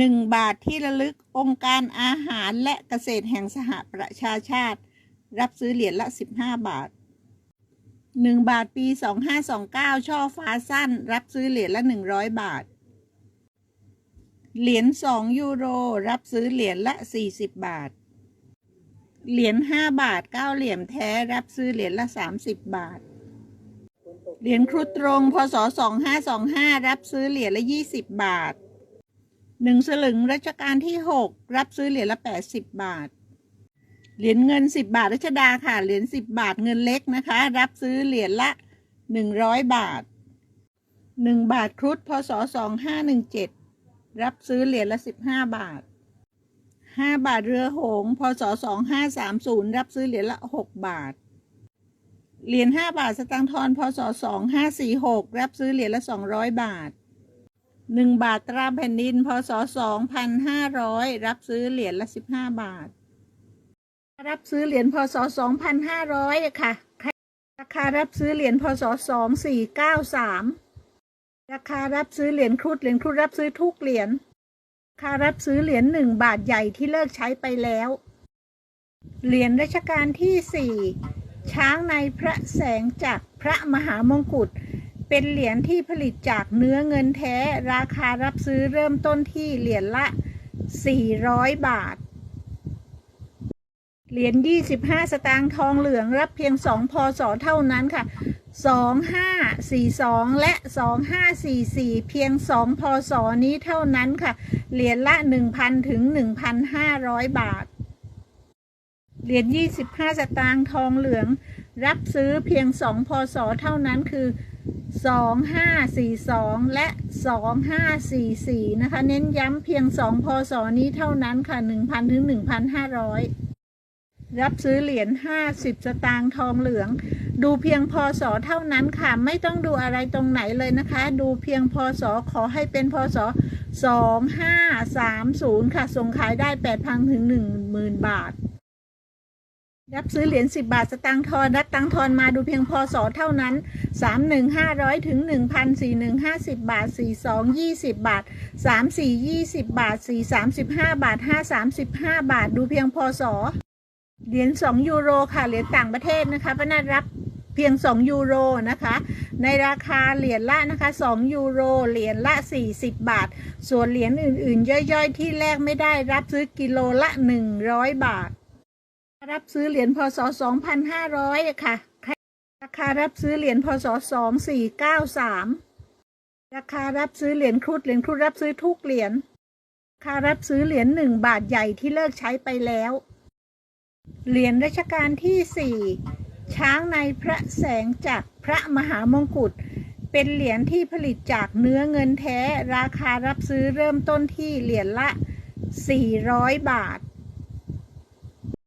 1 บาทที่ระลึกองค์การอาหารและเกษตรแห่งสหประชาชาติ รับซื้อเหรียญละ 15 บาท 1 บาทปี 2529 ช่อฟ้าสั้น รับซื้อเหรียญละ 100 บาท เหรียญ2ยูโร รับซื้อเหรียญละ 40 บาท เหรียญ5บาท 9 เหรียญแท้ รับซื้อเหรียญละ 30 บาท เหรียญครุฑตรงพศ2525 รับซื้อเหรียญละ 20 บาท หนึ่งสลึงรัชกาลที่6รับซื้อเหรียญละ80บาท เหรียญเงิน10บาทรัชดาค่ะ เหรียญ10บาทเงินเล็กนะคะ รับซื้อเหรียญละ100บาท1บาทครุฑพศ2517รับซื้อเหรียญละ15บาท5บาทเรือหงส์พศ2530รับซื้อเหรียญละ6บาท เหรียญ5บาทสตางค์ทอนพศ2546รับซื้อเหรียญละ200บาท 1บาทตราแผ่นดิน พศ2500รับซื้อเหรียญละ15บห้าบาท รับซื้อเหรียญพศ2500อะค่ะราคารับซื้อเหรียญพศ2493ราคารับซื้อเหรียญครุฑเหรียญครุฑรับซื้อทุกเหรียญราคารับซื้อเหรียญ1บาทใหญ่ที่เลิกใช้ไปแล้ว เหรียญรัชกาลที่4ช้างในพระแสงจากพระมหามงกุฎ เป็นเหรียญที่ผลิตจากเนื้อเงินแท้ ราคารับซื้อเริ่มต้นที่เหรียญละ 400 บาท เหรียญ 25 สตางค์ทองเหลืองรับเพียง 2 พศเท่านั้นค่ะ 2542 และ 2544 เพียง 2 พศนี้เท่านั้นค่ะ เหรียญละ 1,000 ถึง 1,500 บาท เหรียญ 25 สตางค์ทองเหลือง รับซื้อเพียง 2 พศเท่านั้นคือ 2542 และ 2544 นะคะ เน้นย้ำเพียง 2 พศ นี้เท่านั้นค่ะ 1,000 ถึง 1,500 รับซื้อเหรียญ 50 สตางค์ทองเหลือง ดูเพียงพศ เท่านั้นค่ะ ไม่ต้องดูอะไรตรงไหนเลยนะคะ ดูเพียงพศ ขอให้เป็นพศ 2530 ค่ะ ส่งขายได้ 8,000 ถึง 10,000 บาท รับซื้อเหรียญ10 บาทสตางค์ทอน รับตังค์ทอนมาดูเพียงพศเท่านั้น 3 1 500 ถึง 1,000 4 1 50 บาท 4 2 20 บาท 3 4 20 บาท 4 35 บาท 5 35 บาท ดูเพียงพศเหรียญ2ยูโรค่ะเหรียญต่างประเทศนะคะป้านารับเพียง 2 ยูโรนะคะ ในราคาเหรียญละนะคะ 2 ยูโร เหรียญละ 40 บาท ส่วนเหรียญอื่น ๆ ย่อย ๆ ที่แลกไม่ได้รับซื้อกิโลละ 100 บาท รับซื้อเหรียญพศ2500ค่ะ ราคารับซื้อเหรียญพศ2493ราคารับซื้อเหรียญครุฑเหรียญครุฑรับซื้อทุกเหรียญราคารับซื้อเหรียญ1บาทใหญ่ที่เลิกใช้ไปแล้ว เหรียญรัชกาลที่4ช้างในพระแสงจากพระมหามงกุฎเป็นเหรียญที่ผลิตจากเนื้อเงินแท้ ราคารับซื้อเริ่มต้นที่เหรียญละ 400 บาท